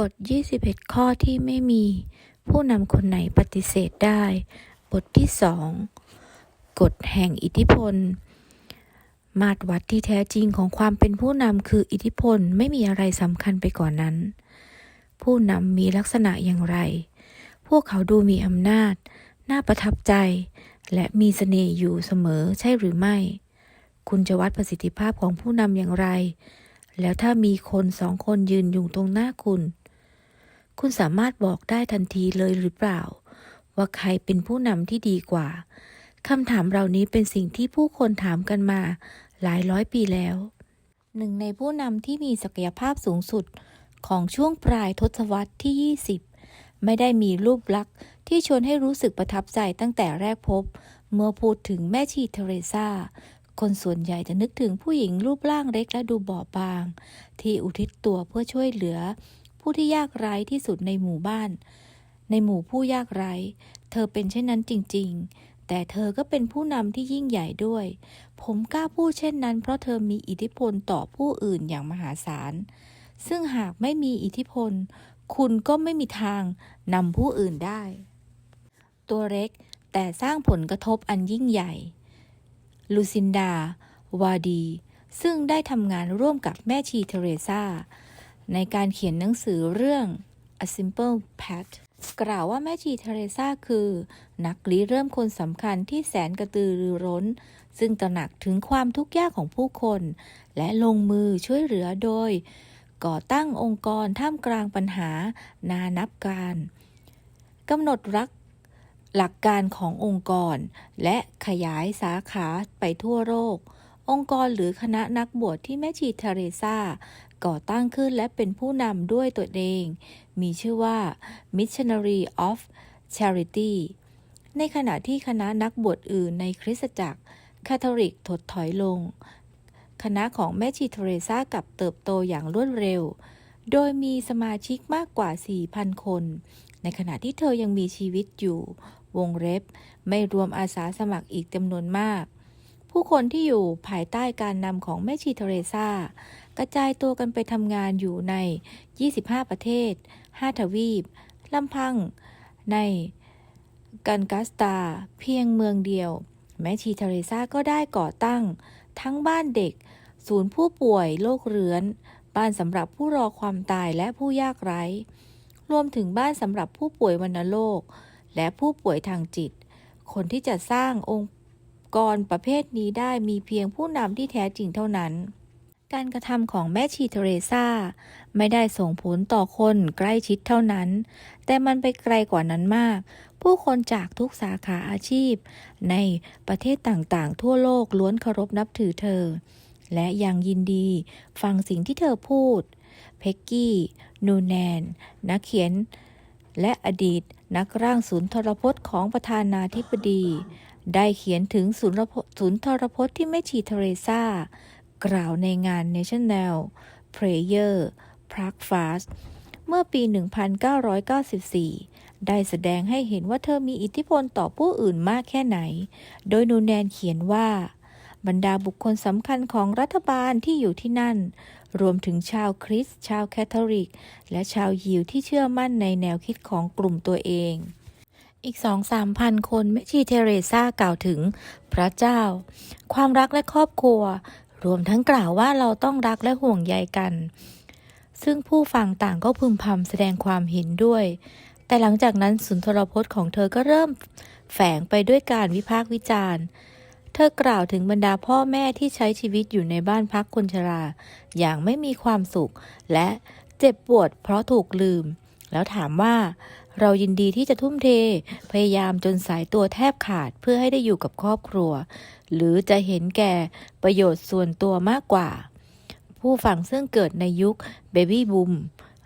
กฎ 21 ข้อที่ไม่มี ผู้นำคนไหนปฏิเสธได้ บทที่ 2 กฎแห่งอิทธิพล มาตรวัดที่แท้จริงของความเป็นผู้นำคืออิทธิพลไม่มีอะไรสำคัญไปกว่านนั้น ผู้นำมีลักษณะอย่างไร พวกเขาดูมีอำนาจ น่าประทับใจ และมีเสน่ห์อยู่เสมอใช่หรือไม่ คุณจะวัดประสิทธิภาพของผู้นำอย่างไรแล้วถ้ามีคนสองคนยืนอยู่ตรงหน้าคุณ คุณสามารถบอกได้ทันทีเลยหรือเปล่า ว่าใครเป็นผู้นำที่ดีกว่าคำถามเหล่านี้เป็นสิ่งที่ผู้คนถามกันมา หลายร้อยปีแล้ว หนึ่งในผู้นำที่มีศักยภาพสูงสุดของช่วงปลายทศวรรษที่ 20 ไม่ได้มีรูปลักษณ์ที่ชวนให้รู้สึกประทับใจตั้งแต่แรกพบ เมื่อพูดถึงแม่ชีเทเรซาคนส่วนใหญ่จะนึกถึงผู้หญิงรูปร่างเล็กและดูบอบบาง ที่อุทิศตัวเพื่อช่วยเหลือ ผู้ที่ยากไร้ที่สุดในหมู่บ้าน ในหมู่ผู้ยากไร้ เธอเป็นเช่นนั้นจริง ๆ แต่เธอก็เป็นผู้นำที่ยิ่งใหญ่ด้วย ผมกล้าพูดเช่นนั้น เพราะเธอมีอิทธิพลต่อผู้อื่นอย่างมหาศาล ซึ่งหากไม่มีอิทธิพล คุณก็ไม่มีทางนำผู้อื่นได้ ตัวเล็กแต่สร้างผลกระทบอันยิ่งใหญ่ ลูซินดา วาดี ซึ่งได้ทำงานร่วมกับแม่ชีเทเรซา ในการเขียนหนังสือเรื่อง A Simple Path กล่าวว่าแม่ชีเทเรซาคือ นักริเริ่มคนสำคัญที่แสนกระตือรือร้น ซึ่งตระหนักถึงความทุกข์ยากของผู้คน และลงมือช่วยเหลือโดย ก่อตั้งองค์กรท่ามกลางปัญหานานับการกำหนดรักหลักการขององค์กร และขยายสาขาไปทั่วโลกองค์กรหรือคณะนักบวชที่แม่ชีเทเรซา ก่อตั้งขึ้นและเป็นผู้นำด้วยตัวเอง มีชื่อว่า Missionary of Charity ในขณะที่คณะนักบวชอื่นในคริสตจักรคาทอลิกถดถอยลง คณะของแม่ชีเทเรซากับเติบโตอย่างรวดเร็ว โดยมีสมาชิกมากกว่า 4,000 คน ในขณะที่เธอยังมีชีวิตอยู่ วงเล็บ ไม่รวมอาสาสมัครอีกจำนวนมาก ผู้คนที่อยู่ภายใต้การนำของแม่ชีเทเรซา กระจายตัวกันไปทำงานอยู่ใน 25 ประเทศ 5 ทวีปลำพัง ในกันกัสตา เพียงเมืองเดียว แม่ชีเทเรซาก็ได้ก่อตั้ง ทั้งบ้านเด็ก ศูนย์ผู้ป่วยโรคเรื้อน บ้านสำหรับผู้รอความตายและผู้ยากไร้ รวมถึงบ้านสำหรับผู้ป่วยวัณโรค และผู้ป่วยทางจิต คนที่จะสร้างองค์กรประเภทนี้ได้มีเพียงผู้นำที่แท้จริงเท่านั้น การกระทำของแม่ชีเทเรซาไม่ได้ส่งผลต่อคนใกล้ชิดเท่านั้น แต่มันไปไกลกว่านั้นมาก ผู้คนจากทุกสาขาอาชีพ ในประเทศต่างๆ ทั่วโลกล้วนเคารพนับถือเธอ และยังยินดีฟังสิ่งที่เธอพูด เพ็กกี้ นูแนน นักเขียน และอดีตนักร่างศูนย์ทรพจน์ของประธานาธิบดี ได้เขียนถึงศูนย์รพศูนย์ทรพจน์ที่แม่ชีเทเรซา กล่าวในงาน National Prayer Prague Fast เมื่อปี 1994 ได้แสดงให้เห็นว่าเธอมีอิทธิพลต่อผู้อื่นมากแค่ไหน โดยนูแนนเขียนว่า บรรดาบุคคลสำคัญของรัฐบาลที่อยู่ที่นั่น รวมถึงชาวคริสต์ชาวแคทอลิก และชาวยิวที่เชื่อมั่นในแนวคิดของกลุ่มตัวเองอีกสองสามพันคนแม่ชีเทเรซากล่าวถึงพระเจ้า ความรักและครอบครัว รวมทั้งกล่าวว่าเราต้องรักและห่วงใยกัน ซึ่งผู้ฟังต่างก็พึมพำแสดงความเห็นด้วย แต่หลังจากนั้นสุนทรพจน์ของเธอก็เริ่มแฝงไปด้วยการวิพากษ์วิจารณ์ เธอกล่าวถึงบรรดาพ่อแม่ที่ใช้ชีวิตอยู่ในบ้านพักคนชรา อย่างไม่มีความสุข และเจ็บปวดเพราะถูกลืม แล้วถามว่าเรายินดีที่จะทุ่มเท พยายามจนสายตัวแทบขาดเพื่อให้ได้อยู่กับครอบครัว หรือจะเห็นแก่ประโยชน์ส่วนตัวมากกว่า ผู้ฟังซึ่งเกิดในยุคเบบี้บูม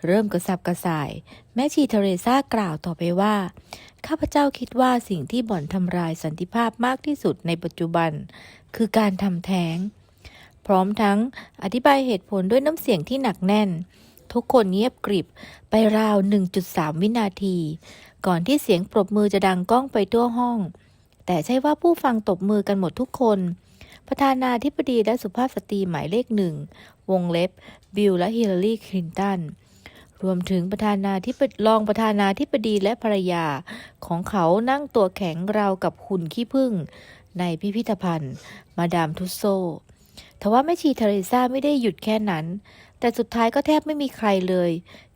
เริ่มกระสับกระส่าย แม่ชีเทเรซากล่าวต่อไปว่า ข้าพเจ้าคิดว่าสิ่งที่บ่อนทำลายสันติภาพมากที่สุดในปัจจุบัน คือการทำแท้ง พร้อมทั้งอธิบายเหตุผลด้วยน้ำเสียงที่หนักแน่น ทุกคนเงียบกริบไปราว 1.3 วินาที ก่อนที่เสียงปรบมือจะดังก้องไปทั่วห้อง แต่ใช่ว่าผู้ฟังตบมือกันหมดทุกคน ประธานาธิบดีและสุภาพสตรีหมายเลขหนึ่ง วงเล็บ บิลและฮิลลารีคลินตัน รวมถึงประธานาธิบดีรองประธานาธิบดีและภรรยา ของเขานั่งตัวแข็งราวกับหุ่นขี้ผึ้งในพิพิธภัณฑ์ มาดามทุสโซทว่าแม่ชีเทเรซาไม่ได้หยุดแค่นั้น แต่สุดท้ายก็แทบไม่มีใครเลย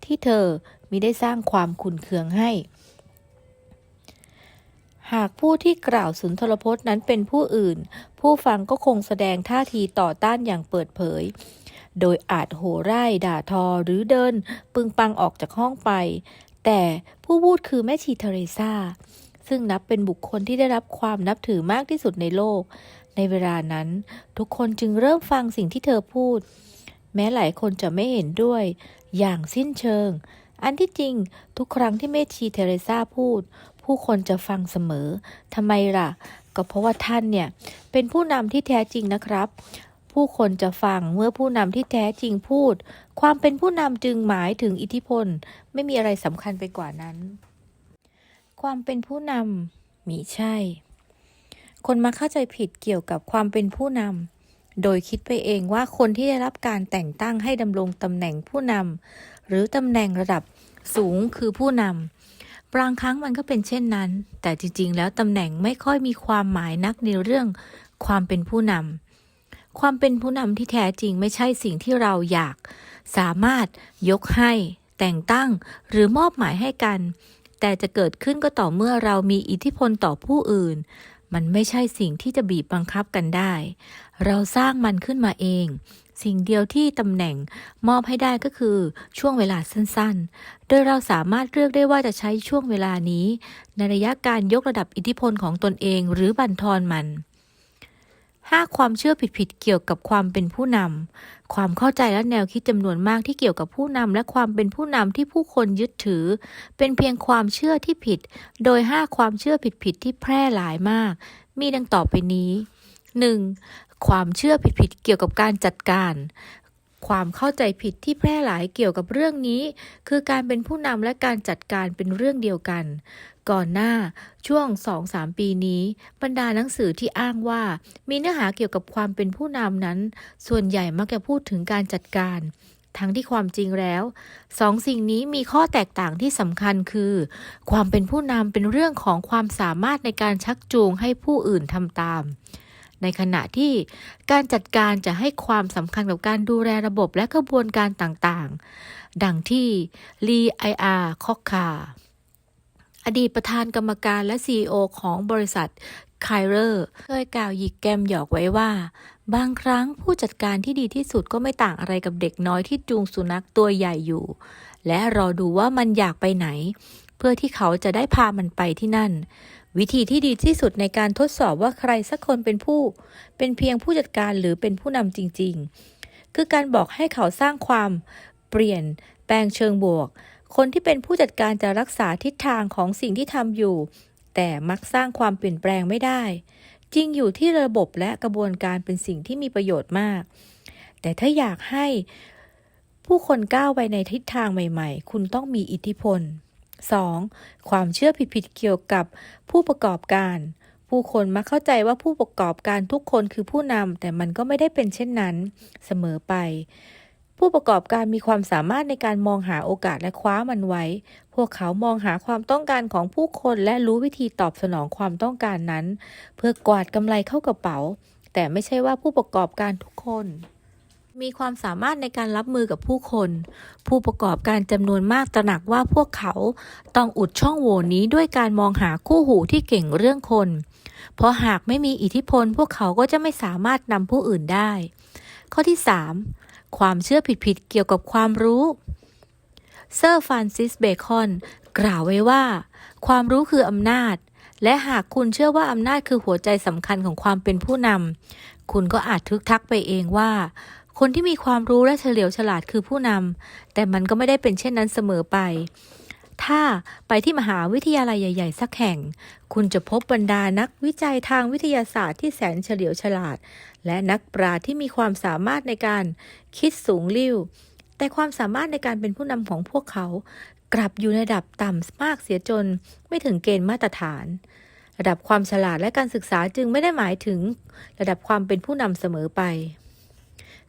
ที่เธอมิได้สร้างความขุนเคืองให้ หากผู้ที่กล่าวสุนทรพจน์นั้นเป็นผู้อื่น ผู้ฟังก็คงแสดงท่าทีต่อต้านอย่างเปิดเผย โดยอาจโห่ไร่ด่าทอหรือเดิน ปึงปังออกจากห้องไป แต่ผู้พูดคือแม่ชีเทเรซาซึ่งนับเป็นบุคคลที่ได้รับความนับถือมากที่สุดในโลก ในเวลานั้น ทุกคนจึงเริ่มฟังสิ่งที่เธอพูด แม้หลายคนจะไม่เห็นด้วย อย่างสิ้นเชิง อันที่จริง ทุกครั้งที่แม่ชีเทเรซาพูด ผู้คนจะฟังเสมอทำไมล่ะ ก็เพราะว่าท่านเนี่ย เป็นผู้นำที่แท้จริงนะครับ ผู้คนจะฟังเมื่อผู้นำที่แท้จริงพูด ความเป็นผู้นำจึงหมายถึงอิทธิพล ไม่มีอะไรสำคัญไปกว่านั้น ความเป็นผู้นำมีใช่ คนมาเข้าใจผิดเกี่ยวกับความเป็นผู้นำโดยคิดไปเองว่าคนที่ได้รับการแต่งตั้งให้ดำรงตำแหน่งผู้นำหรือตำแหน่งระดับสูงคือผู้นำ บางครั้งมันก็เป็นเช่นนั้น แต่จริง ๆ แล้วตำแหน่งไม่ค่อยมีความหมายนักในเรื่องความเป็นผู้นำความเป็นผู้นำที่แท้จริงไม่ใช่สิ่งที่เราอยาก สามารถยกให้ แต่งตั้งหรือมอบหมายให้กัน แต่จะเกิดขึ้นก็ต่อเมื่อเรามีอิทธิพลต่อผู้อื่น มันไม่ใช่สิ่งที่จะบีบบังคับกันได้ เราสร้างมันขึ้นมาเอง สิ่งเดียวที่ตำแหน่งมอบให้ได้ก็คือช่วงเวลาสั้นๆ โดยเราสามารถเลือกได้ว่าจะใช้ช่วงเวลานี้ ในระยะการยกระดับอิทธิพลของตนเองหรือบั่นทอนมัน 5. ความเชื่อผิดๆเกี่ยวกับความเป็นผู้นำ ความเข้าใจและแนวคิดจำนวนมากที่เกี่ยวกับผู้นำและความเป็นผู้นำที่ผู้คนยึดถือ เป็นเพียงความเชื่อที่ผิด โดย 5 ความเชื่อผิดๆที่แพร่หลายมาก มีดังต่อไปนี้ 1. ความเชื่อผิดๆเกี่ยวกับการจัดการ ความเข้าใจผิดที่แพร่หลายเกี่ยวกับเรื่องนี้ คือการเป็นผู้นำและการจัดการเป็นเรื่องเดียวกัน ก่อนหน้าช่วง 2-3 ปีนี้ บรรดาหนังสือที่อ้างว่า มีเนื้อหาเกี่ยวกับความเป็นผู้นำนั้น ส่วนใหญ่มักจะพูดถึงการจัดการทั้งที่ความจริงแล้วสองสิ่งนี้มีข้อแตกต่างที่สำคัญคือ ความเป็นผู้นำเป็นเรื่องของความสามารถในการชักจูงให้ผู้อื่นทำตาม ในขณะที่การจัดการจะให้ความสำคัญกับการดูแลระบบและกระบวนการต่างๆ ดังที่ลีไออาร์คอกคาอดีตประธานกรรมการและ CEO ของบริษัทไคเรอร์เคยกล่าวหยิกแกมหยอกไว้ว่า บางครั้งผู้จัดการที่ดีที่สุดก็ไม่ต่างอะไรกับเด็กน้อยที่จูงสุนัขตัวใหญ่อยู่ และรอดูว่ามันอยากไปไหน เพื่อที่เขาจะได้พามันไปที่นั่น วิธีที่ดีที่สุดในการทดสอบว่าใครสักคนเป็นผู้ เป็นเพียงผู้จัดการหรือเป็นผู้นำจริง ๆ คือการบอกให้เขาสร้างความเปลี่ยนแปลงเชิงบวก คนที่เป็นผู้จัดการจะรักษาทิศทางของสิ่งที่ทำอยู่ แต่มักสร้างความเปลี่ยนแปลงไม่ได้ จริงอยู่ที่ระบบและกระบวนการเป็นสิ่งที่มีประโยชน์มาก แต่ถ้าอยากให้ผู้คนก้าวไปในทิศทางใหม่ ๆ คุณต้องมีอิทธิพล 2. ความเชื่อผิดๆเกี่ยวกับผู้ประกอบการ ผู้คนมักเข้าใจว่าผู้ประกอบการทุกคนคือผู้นำแต่มันก็ไม่ได้เป็นเช่นนั้น เสมอไป ผู้ประกอบการมีความสามารถในการมองหาโอกาสและคว้ามันไว้ พวกเขามองหาความต้องการของผู้คนและรู้วิธีตอบสนองความต้องการนั้น เพื่อกวาดกำไรเข้ากระเป๋า แต่ไม่ใช่ว่าผู้ประกอบการทุกคน มีความสามารถในการรับมือกับผู้คน ผู้ประกอบการจำนวนมากตระหนักว่าพวกเขาต้องอุดช่องโหว่นี้ด้วยการมองหาคู่หูที่เก่งเรื่องคน เพราะหากไม่มีอิทธิพล พวกเขาก็จะไม่สามารถนำผู้อื่นได้ ข้อที่ 3 ความเชื่อผิดๆเกี่ยวกับความรู้เซอร์ฟรานซิสเบคอน กล่าวไว้ว่า ความรู้คืออำนาจ และหากคุณเชื่อว่าอำนาจคือหัวใจสำคัญของความเป็นผู้นำคุณก็อาจทึกทักไปเองว่า คนที่มีความรู้และเฉลียวฉลาดคือผู้นำแต่มันก็ไม่ได้เป็นเช่นนั้นเสมอไป ถ้าไปที่มหาวิทยาลัยใหญ่ ๆ สักแห่ง คุณจะพบบรรดานักวิจัยทางวิทยาศาสตร์ที่แสนเฉลียวฉลาด และนักปราชญ์ที่มีความสามารถในการคิดสูงลิ่วแต่ความสามารถในการเป็นผู้นำของพวกเขา กลับอยู่ในระดับต่ำมากเสียจนไม่ถึงเกณฑ์มาตรฐาน ระดับความฉลาดและการศึกษาจึงไม่ได้หมายถึง ระดับความเป็นผู้นำเสมอไป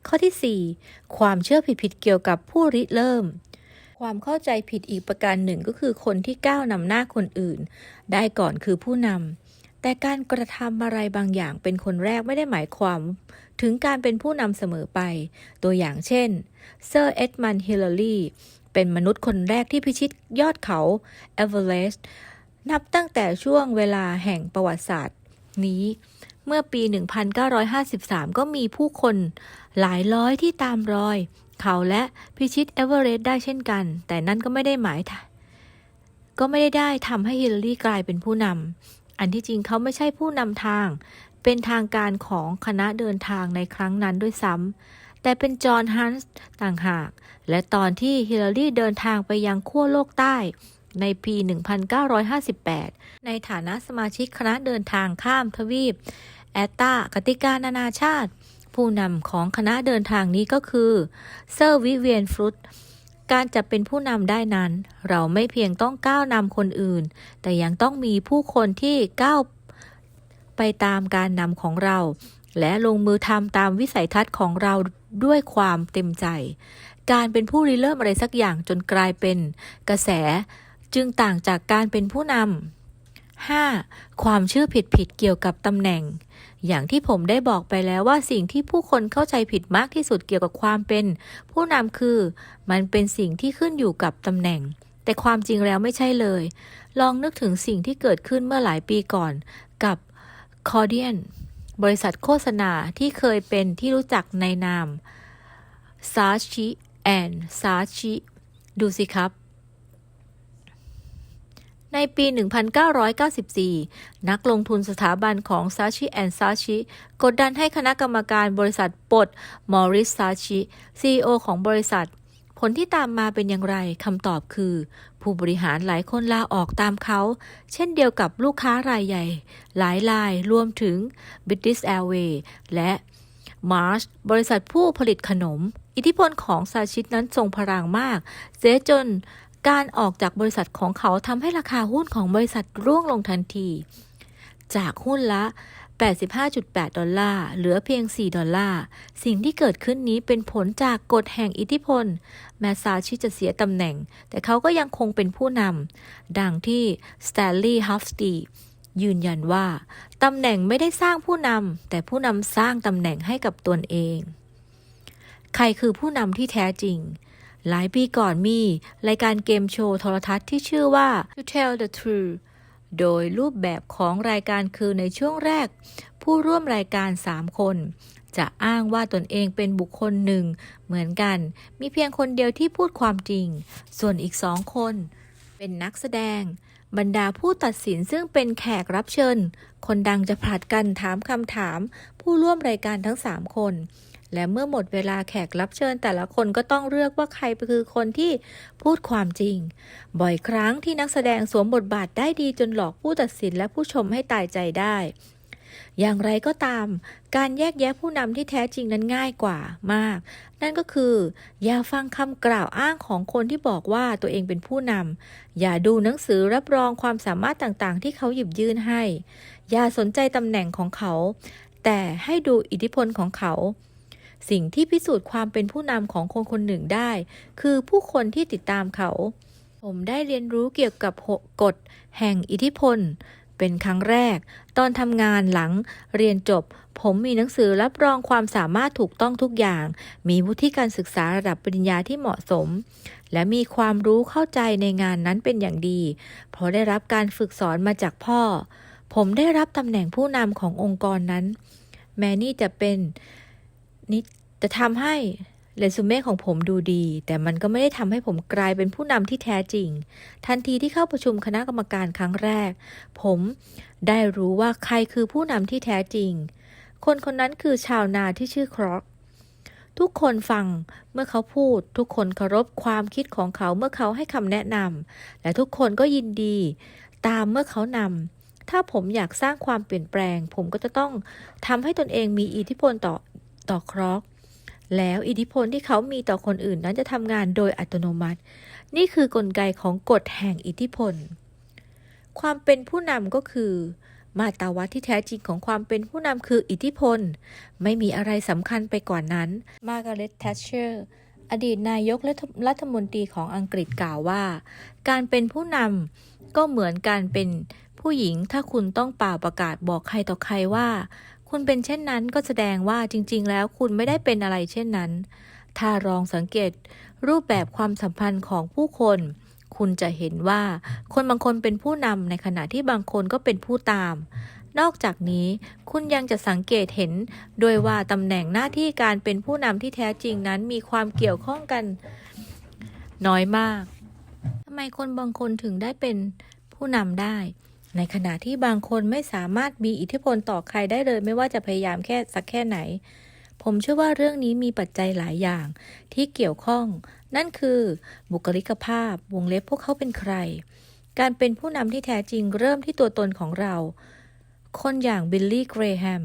ข้อที่ 4 ความเชื่อผิดๆเกี่ยวกับผู้ริเริ่ม ความเข้าใจผิดอีกประการหนึ่งก็คือคนที่ก้าวนำหน้าคนอื่น ได้ก่อนคือผู้นำแต่การกระทำอะไรบางอย่างเป็นคนแรกไม่ได้หมายความ ถึงการเป็นผู้นำเสมอไป ตัวอย่างเช่นเซอร์เอ็ดมันฮิลลารีเป็นมนุษย์คนแรกที่พิชิตยอดเขาเอเวอเรสต์นับตั้งแต่ช่วงเวลาแห่งประวัติศาสตร์นี้ เมื่อปี 1953 ก็มีผู้คนหลายร้อยที่ตามรอย เขาและพิชิตเอเวอเรสต์ได้เช่นกัน แต่นั่นก็ไม่ได้หมายถก็ไม่ได้ได้ทำให้ฮิลลารีกลายเป็นผู้นำ อันที่จริงเขาไม่ใช่ผู้นำทาง เป็นทางการของคณะเดินทางในครั้งนั้นด้วยซ้ำ แต่เป็นจอห์นฮันส์ต่างหาก และตอนที่ฮิลลารีเดินทางไปยังขั้วโลกใต้ ในปี 1958 ในฐานะสมาชิกคณะเดินทางข้ามทวีป แอตตากติกานานาชาติ ผู้นำของคณะเดินทางนี้ก็คือเซอร์วิเวียนฟรุตการจะเป็นผู้นำได้นั้น เราไม่เพียงต้องก้าวนำคนอื่น แต่ยังต้องมีผู้คนที่ก้าวไปตามการนำของเรา และลงมือทำตามวิสัยทัศน์ของเราด้วยความเต็มใจ การเป็นผู้ริเริ่มอะไรสักอย่างจนกลายเป็นกระแส จึงต่างจากการเป็นผู้นำ 5. ความเชื่อผิดๆเกี่ยวกับตำแหน่ง อย่างที่ผมได้บอกไปแล้วว่าสิ่งที่ผู้คนเข้าใจผิดมากที่สุดเกี่ยวกับความเป็น ผู้นำคือ มันเป็นสิ่งที่ขึ้นอยู่กับตำแหน่ง แต่ความจริงแล้วไม่ใช่เลย ลองนึกถึงสิ่งที่เกิดขึ้นเมื่อหลายปีก่อนกับคอเดียนบริษัทโฆษณาที่เคยเป็นที่รู้จักในนามซาชิแอนซาชิดูสิครับ ในปี 1994 นักลงทุนสถาบันของซาชิแอนซาชิกดดันให้คณะกรรมการบริษัทปลดมอริสซาชิ CEO ของบริษัท ผลที่ตามมาเป็นอย่างไรคำตอบคือ ผู้บริหารหลายคนลาออกตามเขา เช่นเดียวกับลูกค้ารายใหญ่ หลายรายรวมถึง British Airways และ Mars บริษัทผู้ผลิตขนม อิทธิพลของซาชินั้นทรงพลังมาก เสียจน การออกจากบริษัทของเขาทำให้ราคาหุ้นของบริษัทร่วงลงทันที จากหุ้นละ 85.8 ดอลลาร์ เหลือเพียง 4 ดอลลาร์ สิ่งที่เกิดขึ้นนี้เป็นผลจากกฎแห่งอิทธิพล แม้ซาชิจะเสียตำแหน่ง แต่เขาก็ยังคงเป็นผู้นำ ดังที่สแตนลีย์ฮัฟสตียืนยันว่า ตำแหน่งไม่ได้สร้างผู้นำ แต่ผู้นำสร้างตำแหน่งให้กับตนเอง ใครคือผู้นำที่แท้จริง หลายปีก่อนมี รายการเกมโชว์โทรทัศน์ที่ชื่อว่า To Tell the Truth โดยรูปแบบของรายการคือในช่วงแรก ผู้ร่วมรายการ 3 คน จะอ้างว่าตนเองเป็นบุคคลหนึ่ง เหมือนกัน มีเพียงคนเดียวที่พูดความจริง ส่วนอีกสองคน เป็นนักแสดง บรรดาผู้ตัดสินซึ่งเป็นแขกรับเชิญ คนดังจะผลัดกันถามคำถาม ผู้ร่วมรายการทั้ง 3 คน และเมื่อหมดเวลาแขกรับเชิญ แต่ละคนก็ต้องเลือกว่าใครคือคนที่พูดความจริง บ่อยครั้งที่นักแสดงสวมบทบาทได้ดีจนหลอกผู้ตัดสินและผู้ชมให้ตายใจได้ อย่างไรก็ตาม การแยกแยะผู้นำที่แท้จริงนั้นง่ายกว่ามาก นั่นก็คือ อย่าฟังคำกล่าวอ้างของคนที่บอกว่าตัวเองเป็นผู้นำอย่าดูหนังสือรับรองความสามารถต่างๆ ที่เขาหยิบยื่นให้ อย่าสนใจตำแหน่งของเขา แต่ให้ดูอิทธิพลของเขา สิ่งที่พิสูจน์ความเป็นผู้นำของคนคนหนึ่งได้ คือผู้คนที่ติดตามเขา ผมได้เรียนรู้เกี่ยวกับกกฎแห่งอิทธิพล เป็นครั้งแรก ตอนทำงานหลังเรียนจบ ผมมีหนังสือรับรองความสามารถถูกต้องทุกอย่าง มีวุฒิการศึกษาระดับปริญญาที่เหมาะสม และมีความรู้เข้าใจในงานนั้นเป็นอย่างดี เพราะได้รับการฝึกสอนมาจากพ่อ ผมได้รับตำแหน่งผู้นำขององค์กรนั้น แม้นี่จะเป็น นิจะทำให้เรซูเม่ของผมดูดี แต่มันก็ไม่ได้ทำให้ผมกลายเป็นผู้นำที่แท้จริง ทันทีที่เข้าประชุมคณะกรรมการครั้งแรก ผมได้รู้ว่าใครคือผู้นำที่แท้จริง คนคนนั้นคือชาวนาที่ชื่อครอกทุกคนฟังเมื่อเขาพูด ทุกคนเคารพความคิดของเขาเมื่อเขาให้คำแนะนำและทุกคนก็ยินดี ตามเมื่อเขานำถ้าผมอยากสร้างความเปลี่ยนแปลง ผมก็จะต้องทำให้ตนเองมีอิทธิพลต่อ ต่อครอกแล้วอิทธิพลที่เขามีต่อคนอื่นนั้นจะทำงานโดยอัตโนมัติ นี่คือกลไกของกฎแห่งอิทธิพล ความเป็นผู้นำก็คือ มาตาวัดที่แท้จริงของความเป็นผู้นำคืออิทธิพล ไม่มีอะไรสำคัญไปกว่านั้น มาร์กาเร็ตแทชเชอร์อดีตนายกและรัฐมนตรีของอังกฤษกล่าวว่า การเป็นผู้นำก็เหมือนการเป็นผู้หญิงถ้าคุณต้องเป่าประกาศบอกใครต่อใครว่า คุณเป็นเช่นนั้นก็แสดงว่าจริง ๆ แล้วคุณไม่ได้เป็นอะไรเช่นนั้น ถ้าลองสังเกตรูปแบบความสัมพันธ์ของผู้คน คุณจะเห็นว่าคนบางคนเป็นผู้นำในขณะที่บางคนก็เป็นผู้ตาม นอกจากนี้คุณยังจะสังเกตเห็นโดยว่าตำแหน่งหน้าที่การเป็นผู้นำที่แท้จริงนั้นมีความเกี่ยวข้องกันน้อยมากทำไมคนบางคนถึงได้เป็นผู้นำได้ ในขณะที่บางคนไม่สามารถมีอิทธิพลต่อใครได้เลย ไม่ว่าจะพยายามแค่สักแค่ไหน ผมเชื่อว่าเรื่องนี้มีปัจจัยหลายอย่างที่เกี่ยวข้อง นั่นคือ บุคลิกภาพ วงเล็บพวกเขาเป็นใคร การเป็นผู้นำที่แท้จริงเริ่มที่ตัวตนของเรา คนอย่างบิลลี่เกรแฮม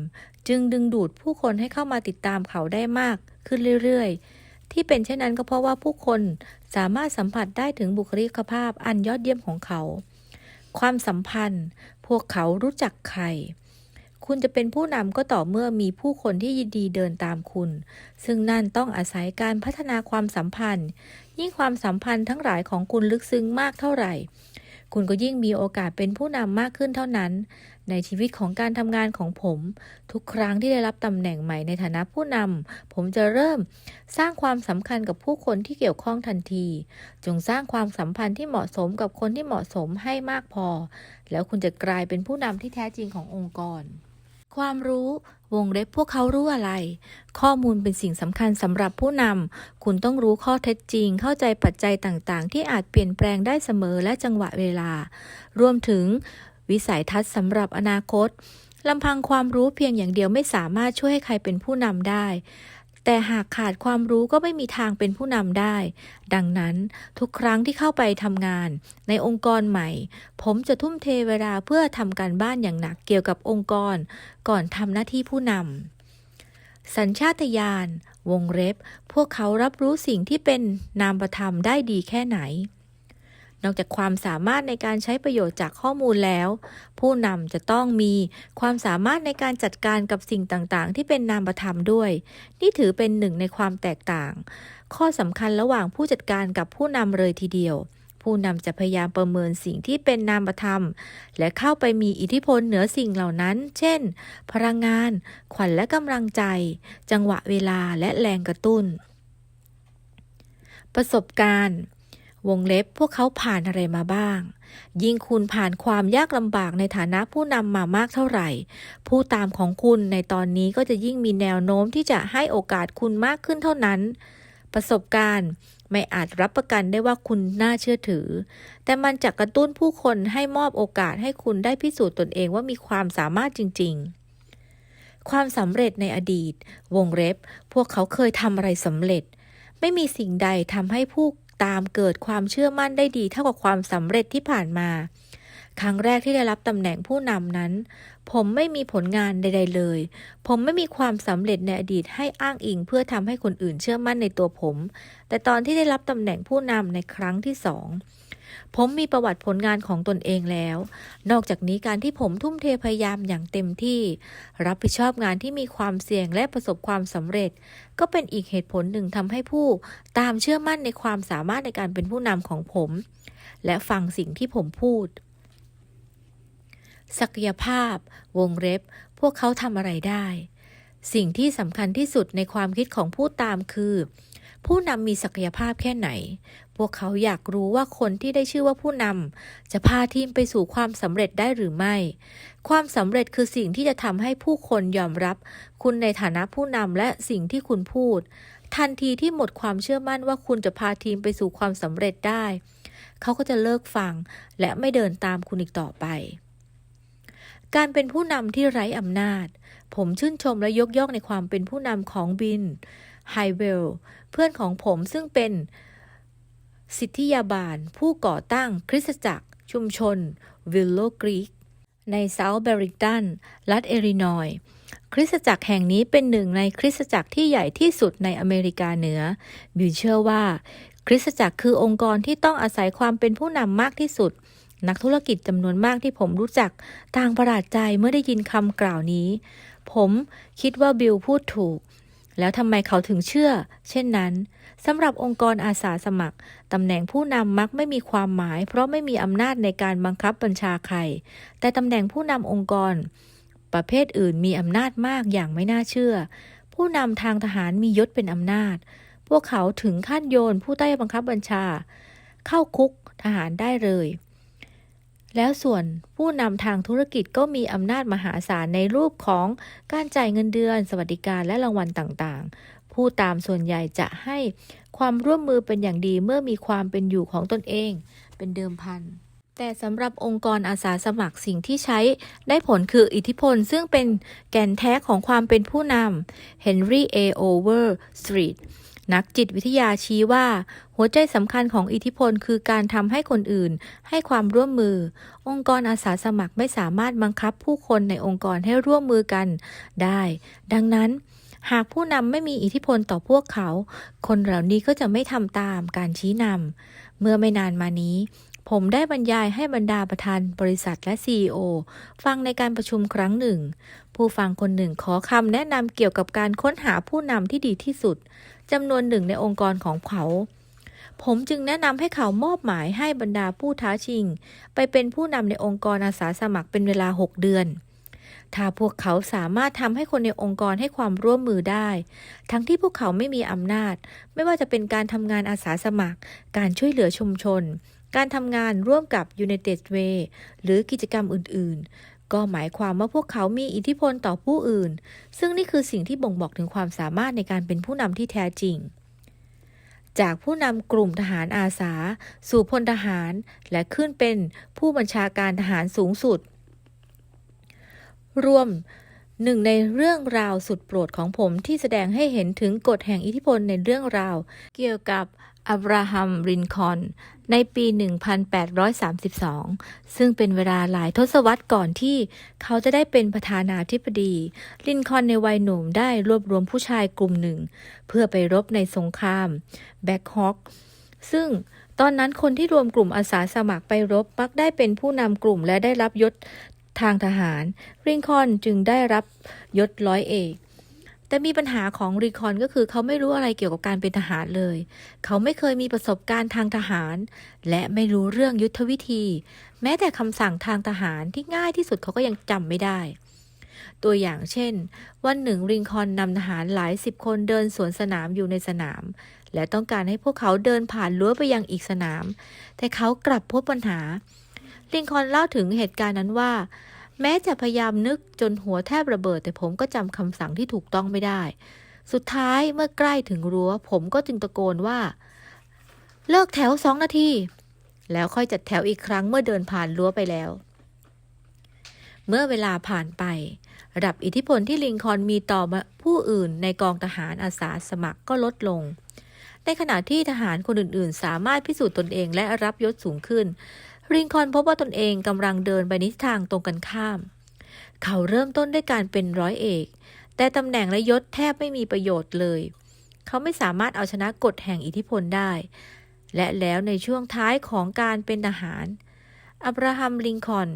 จึงดึงดูดผู้คนให้เข้ามาติดตามเขาได้มากขึ้นเรื่อยๆ ที่เป็นเช่นนั้นก็เพราะว่าผู้คนสามารถสัมผัสได้ถึงบุคลิกภาพอันยอดเยี่ยมของเขา ความสัมพันธ์ พวกเขารู้จักใคร คุณจะเป็นผู้นำก็ต่อเมื่อมีผู้คนที่ยินดีเดินตามคุณ ซึ่งนั่นต้องอาศัยการพัฒนาความสัมพันธ์ ยิ่งความสัมพันธ์ทั้งหลายของคุณลึกซึ้งมากเท่าไหร่ คุณก็ยิ่งมีโอกาสเป็นผู้นำมากขึ้นเท่านั้น ในชีวิตของการทำงานของผม ทุกครั้งที่ได้รับตำแหน่งใหม่ในฐานะผู้นำผมจะเริ่มสร้างความสำคัญกับผู้คนที่เกี่ยวข้องทันที จงสร้างความสัมพันธ์ที่เหมาะสมกับคนที่เหมาะสมให้มากพอ แล้วคุณจะกลายเป็นผู้นำที่แท้จริงขององค์กร ความรู้วงเล็บพวกเขารู้อะไร ข้อมูลเป็นสิ่งสำคัญสำหรับผู้นำ คุณต้องรู้ข้อเท็จจริง เข้าใจปัจจัยต่างๆ ที่อาจเปลี่ยนแปลงได้เสมอและจังหวะเวลา รวมถึง วิสัยทัศน์สำหรับอนาคตลำพังความรู้เพียงอย่างเดียวไม่สามารถช่วยให้ใครเป็นผู้นำได้ แต่หากขาดความรู้ก็ไม่มีทางเป็นผู้นำได้ ดังนั้นทุกครั้งที่เข้าไปทำงาน ในองค์กรใหม่ ผมจะทุ่มเทเวลาเพื่อทำการบ้านอย่างหนักเกี่ยวกับองค์กร ก่อนทำหน้าที่ผู้นำสัญชาตญาณวงเล็บ พวกเขารับรู้สิ่งที่เป็นนามธรรมได้ดีแค่ไหน นอกจากความสามารถในการใช้ประโยชน์จากข้อมูลแล้ว ผู้นำจะต้องมีความสามารถในการจัดการกับสิ่งต่างๆ ที่เป็นนามธรรมด้วย นี่ถือเป็นหนึ่งในความแตกต่าง ข้อสำคัญระหว่างผู้จัดการกับผู้นำเลยทีเดียวผู้นำจะพยายามประเมินสิ่งที่เป็นนามธรรม และเข้าไปมีอิทธิพลเหนือสิ่งเหล่านั้น เช่น พลังงาน ขวัญและกำลังใจ จังหวะเวลาและแรงกระตุ้น ประสบการณ์ วงเล็บพวกเขาผ่านอะไรมาบ้าง ยิ่งคุณผ่านความยากลำบากในฐานะผู้นำมามากเท่าไหร่ ผู้ตามของคุณในตอนนี้ก็จะยิ่งมีแนวโน้มที่จะให้โอกาสคุณมากขึ้นเท่านั้น ประสบการณ์ไม่อาจรับประกันได้ว่าคุณน่าเชื่อถือ แต่มันจะกระตุ้นผู้คนให้มอบโอกาสให้คุณได้พิสูจน์ตนเองว่ามีความสามารถจริง ๆ ความสำเร็จในอดีต วงเล็บ พวกเขาเคยทำอะไรสำเร็จ ไม่มีสิ่งใดทำให้ผู้ ตามเกิดความเชื่อมั่นได้ดีเท่ากับความสำเร็จที่ผ่านมา ครั้งแรกที่ได้รับตำแหน่งผู้นำนั้น ผมไม่มีผลงานใด ๆ เลย ผมไม่มีความสำเร็จในอดีตให้อ้างอิงเพื่อทำให้คนอื่นเชื่อมั่นในตัวผม แต่ตอนที่ได้รับตำแหน่งผู้นำในครั้งที่สอง ผมมีประวัติผลงานของตนเองแล้ว นอกจากนี้การที่ผมทุ่มเทพยายามอย่างเต็มที่ รับผิดชอบงานที่มีความเสี่ยงและประสบความสำเร็จ ก็เป็นอีกเหตุผลหนึ่งทำให้ผู้ตามเชื่อมั่นในความสามารถในการเป็นผู้นำของผม และฟังสิ่งที่ผมพูด ศักยภาพ วงเล็บ พวกเขาทำอะไรได้ สิ่งที่สำคัญที่สุดในความคิดของผู้ตามคือ ผู้นำมีศักยภาพแค่ไหน พวกเขาอยากรู้ว่าคนที่ได้ชื่อว่าผู้นำจะพาทีมไปสู่ความสำเร็จได้หรือไม่ ความสำเร็จคือสิ่งที่จะทำให้ผู้คนยอมรับ คุณในฐานะผู้นำและสิ่งที่คุณพูด ทันทีที่หมดความเชื่อมั่นว่าคุณจะพาทีมไปสู่ความสำเร็จได้ เขาก็จะเลิกฟัง และไม่เดินตามคุณอีกต่อไปการเป็นผู้นำที่ไร้อำนาจ ผมชื่นชมและยกย่องในความเป็นผู้นำของบิน ไฮเวลเพื่อนของผมซึ่งเป็นสิทธิยาบาลผู้ก่อตั้งคริสตจักรชุมชนวิลโลกรีกในเซาท์เบริงตัน รัฐเอรินอยคริสตจักรแห่งนี้เป็นหนึ่งในคริสตจักรที่ใหญ่ที่สุดในอเมริกาเหนือ บิวเชื่อว่า คริสตจักรคือองค์กรที่ต้องอาศัยความเป็นผู้นำมากที่สุด นักธุรกิจจำนวนมากที่ผมรู้จัก ต่างประหลาดใจเมื่อได้ยินคำกล่าวนี้ ผมคิดว่าบิลพูดถูก แล้วทำไมเขาถึงเชื่อ เช่นนั้นสำหรับองค์กรอาสาสมัครตำแหน่งผู้นำมักไม่มีความหมาย เพราะไม่มีอำนาจในการบังคับบัญชาใคร แต่ตำแหน่งผู้นำองค์กร ประเภทอื่นมีอำนาจมากอย่างไม่น่าเชื่อ ผู้นำทางทหารมียศเป็นอำนาจ พวกเขาถึงขั้นโยนผู้ใต้บังคับบัญชา เข้าคุกทหารได้เลย แล้วส่วนผู้นำทางธุรกิจก็มีอำนาจมหาศาลในรูปของการจ่ายเงินเดือน สวัสดิการและรางวัลต่างๆ ผู้ตามส่วนใหญ่จะให้ความร่วมมือเป็นอย่างดีเมื่อมีความเป็นอยู่ของตนเอง เป็นเดิมพันแต่สำหรับองค์กรอาสาสมัครสิ่งที่ใช้ได้ผลคืออิทธิพลซึ่งเป็นแก่นแท้ของความเป็นผู้นำเฮนรี่เอโอเวอร์สตรีท นักจิตวิทยาชี้ว่า หัวใจสำคัญของอิทธิพลคือการทำให้คนอื่น ให้ความร่วมมือ องค์กรอาสาสมัครไม่สามารถบังคับผู้คนในองค์กรให้ร่วมมือกันได้ ดังนั้น หากผู้นำไม่มีอิทธิพลต่อพวกเขา คนเหล่านี้ก็จะไม่ทำตามการชี้นำเมื่อไม่นานมานี้ผมได้บรรยายให้บรรดาประธานบริษัทและ CEO ฟังในการประชุมครั้งหนึ่ง ผู้ฟังคนหนึ่งขอคำแนะนำเกี่ยวกับการค้นหาผู้นำที่ดีที่สุด จำนวนหนึ่งในองค์กรของเขา ผมจึงแนะนำให้เขามอบหมายให้บรรดาผู้ท้าชิง ไปเป็นผู้นำในองค์กรอาสาสมัครเป็นเวลา 6 เดือน ถ้าพวกเขาสามารถทำให้คนในองค์กรให้ความร่วมมือได้ ทั้งที่พวกเขาไม่มีอำนาจ ไม่ว่าจะเป็นการทำงานอาสาสมัคร การช่วยเหลือชุมชนการทำงานร่วมกับ United Way หรือกิจกรรมอื่น ๆ ก็หมายความว่าพวกเขามีอิทธิพลต่อผู้อื่น ซึ่งนี่คือสิ่งที่บ่งบอกถึงความสามารถในการเป็นผู้นำที่แท้จริง จากผู้นำกลุ่มทหารอาสา สู่พลทหารและขึ้นเป็นผู้บัญชาการทหารสูงสุด รวมหนึ่งในเรื่องราวสุดโปรดของผมที่แสดงให้เห็นถึงกฎแห่งอิทธิพลในเรื่องราว เกี่ยวกับ อับราฮัมรินคอนในปี 1832 ซึ่งเป็นเวลาหลายทศวรรษก่อนที่เขาจะได้เป็นประธานาธิบดี ลินคอนในวัยหนุ่มได้รวบรวมผู้ชายกลุ่มหนึ่ง เพื่อไปรบในสงครามแบ็กฮอคซึ่งตอนนั้นคนที่รวมกลุ่มอาสาสมัครไปรบมักได้เป็นผู้นำกลุ่มและได้รับยศทางทหาร ริงคอนจึงได้รับยศร้อยเอก แต่มีปัญหาของริงคอนก็คือเขาไม่รู้อะไรเกี่ยวกับการเป็นทหารเลย เขาไม่เคยมีประสบการณ์ทางทหาร และไม่รู้เรื่องยุทธวิธี แม้แต่คำสั่งทางทหารที่ง่ายที่สุดเขาก็ยังจำไม่ได้ ตัวอย่างเช่น วันหนึ่งริงคอนนำทหารหลายสิบคนเดินสวนสนามอยู่ในสนาม และต้องการให้พวกเขาเดินผ่านรั้วไปยังอีกสนาม แต่เขากลับพบปัญหาลิงคอนเล่าถึงเหตุการณ์นั้นว่า แม้จะพยายามนึกจนหัวแทบระเบิด แต่ผมก็จำคำสั่งที่ถูกต้องไม่ได้ สุดท้ายเมื่อใกล้ถึงรั้ว ผมก็จึงตะโกนว่า เลิกแถวสองนาที แล้วค่อยจัดแถวอีกครั้งเมื่อเดินผ่านรั้วไปแล้ว เมื่อเวลาผ่านไประดับอิทธิพลที่ลิงคอนมีต่อผู้อื่นในกองทหารอาสาสมัครก็ลดลง ในขณะที่ทหารคนอื่นๆ สามารถพิสูจน์ตนเองและรับยศสูงขึ้น ริงคอนพบว่าตนเองกำลังเดินไปในทิศทางตรงกันข้าม เขาเริ่มต้นด้วยการเป็นร้อยเอก แต่ตำแหน่งและยศแทบไม่มีประโยชน์เลย เขาไม่สามารถเอาชนะกฎแห่งอิทธิพลได้ และแล้วในช่วงท้ายของการเป็นทหาร อับราฮัมลิงคอน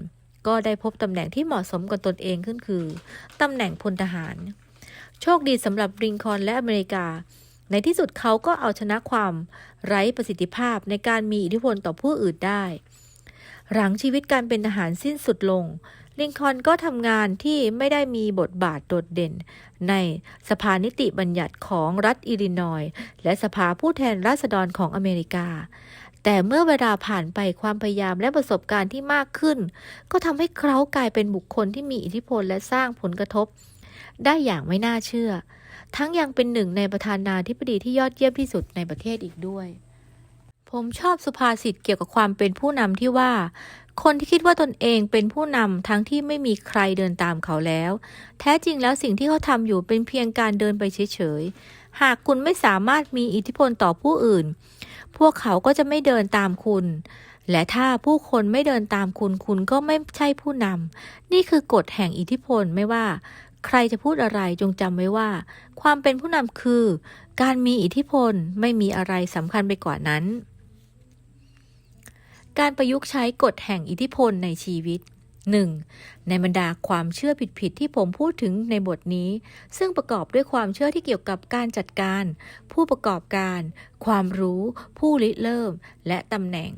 ก็ได้พบตำแหน่งที่เหมาะสมกับตนเองขึ้นคือตำแหน่งพลทหาร โชคดีสำหรับลิงคอนและอเมริกา ในที่สุดเขาก็เอาชนะความไร้ประสิทธิภาพในการมีอิทธิพลต่อผู้อื่นได้ หลังชีวิตการเป็นทหารสิ้นสุดลง ลิงคอนก็ทำงานที่ไม่ได้มีบทบาทโดดเด่น ในสภานิติบัญญัติของรัฐอิลลินอยและสภาผู้แทนราษฎรของอเมริกา แต่เมื่อเวลาผ่านไปความพยายามและประสบการณ์ที่มากขึ้น ก็ทำให้เขากลายเป็นบุคคลที่มีอิทธิพลและสร้างผลกระทบ ได้อย่างไม่น่าเชื่อ ทั้งยังเป็นหนึ่งในประธานาธิบดีที่ยอดเยี่ยมที่สุดในประเทศอีกด้วย ผมชอบสุภาษิตเกี่ยวกับความเป็นผู้นำที่ว่า คนที่คิดว่าตนเองเป็นผู้นำทั้งที่ไม่มีใครเดินตามเขาแล้ว แท้จริงแล้วสิ่งที่เขาทำอยู่เป็นเพียงการเดินไปเฉยๆ หากคุณไม่สามารถมีอิทธิพลต่อผู้อื่น พวกเขาก็จะไม่เดินตามคุณ และถ้าผู้คนไม่เดินตามคุณ คุณก็ไม่ใช่ผู้นำนี่คือกฎแห่งอิทธิพลไม่ว่า ใครจะพูดอะไรจงจำไว้ว่า ความเป็นผู้นำคือ การมีอิทธิพลไม่มีอะไรสำคัญไปกว่านั้น การประยุกต์ใช้กฎแห่งอิทธิพลในชีวิต 1. ในบรรดาความเชื่อผิดๆที่ผมพูดถึงในบทนี้ ซึ่งประกอบด้วยความเชื่อที่เกี่ยวกับการจัดการ ผู้ประกอบการ ความรู้ ผู้ริเริ่ม และตำแหน่ง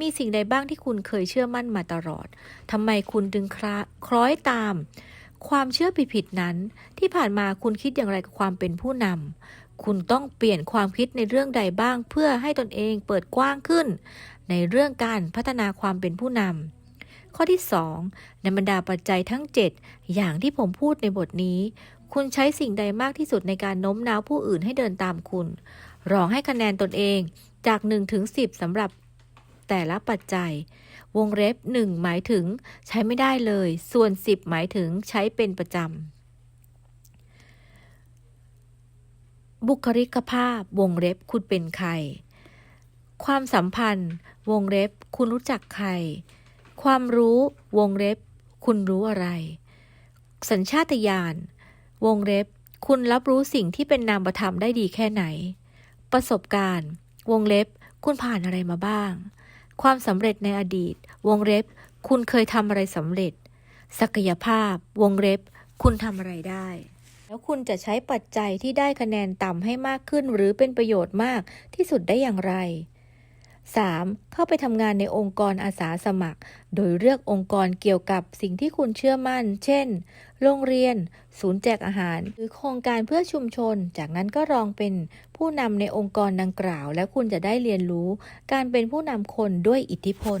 มีสิ่งใดบ้างที่คุณเคยเชื่อมั่นมาตลอดทำไมคุณดึงคล้าคล้อยตาม ความเชื่อผิดๆนั้น ที่ผ่านมาคุณคิดอย่างไรกับความเป็นผู้นำคุณต้องเปลี่ยนความคิดในเรื่องใดบ้างเพื่อให้ตนเองเปิดกว้างขึ้น ในเรื่องการพัฒนาความเป็นผู้นำข้อที่ 2 ในบรรดาปัจจัยทั้ง 7 อย่างที่ผมพูดในบทนี้ คุณใช้สิ่งใดมากที่สุดในการโน้มน้าวผู้อื่นให้เดินตามคุณลองให้คะแนนตนเองจาก1ถึง10สำหรับแต่ละปัจจัย วงเล็บ 1 หมายถึงใช้ไม่ได้เลย ส่วน 10 หมายถึงใช้เป็นประจำ บุคลิกภาพ วงเล็บคุณเป็นใคร ความสัมพันธ์ วงเล็บ คุณรู้จักใคร ความรู้วงเล็บ คุณรู้อะไร สัญชาตญาณวงเล็บ คุณรับรู้สิ่งที่เป็นนามธรรมได้ดีแค่ไหน ประสบการณ์ วงเล็บ คุณผ่านอะไรมาบ้าง ความสำเร็จในอดีต วงเล็บ คุณเคยทำอะไรสำเร็จ ศักยภาพ วงเล็บ คุณทำอะไรได้แล้วคุณจะใช้ปัจจัยที่ได้คะแนนต่ำให้มากขึ้น หรือเป็นประโยชน์มากที่สุดได้อย่างไร 3. เข้าไปทำงานในองค์กรอาสาสมัคร โดยเลือกองค์กรเกี่ยวกับสิ่งที่คุณเชื่อมั่น เช่น โรงเรียน ศูนย์แจกอาหาร หรือโครงการเพื่อชุมชน จากนั้นก็ลองเป็นผู้นำในองค์กรดังกล่าว และคุณจะได้เรียนรู้ การเป็นผู้นำคนด้วยอิทธิพล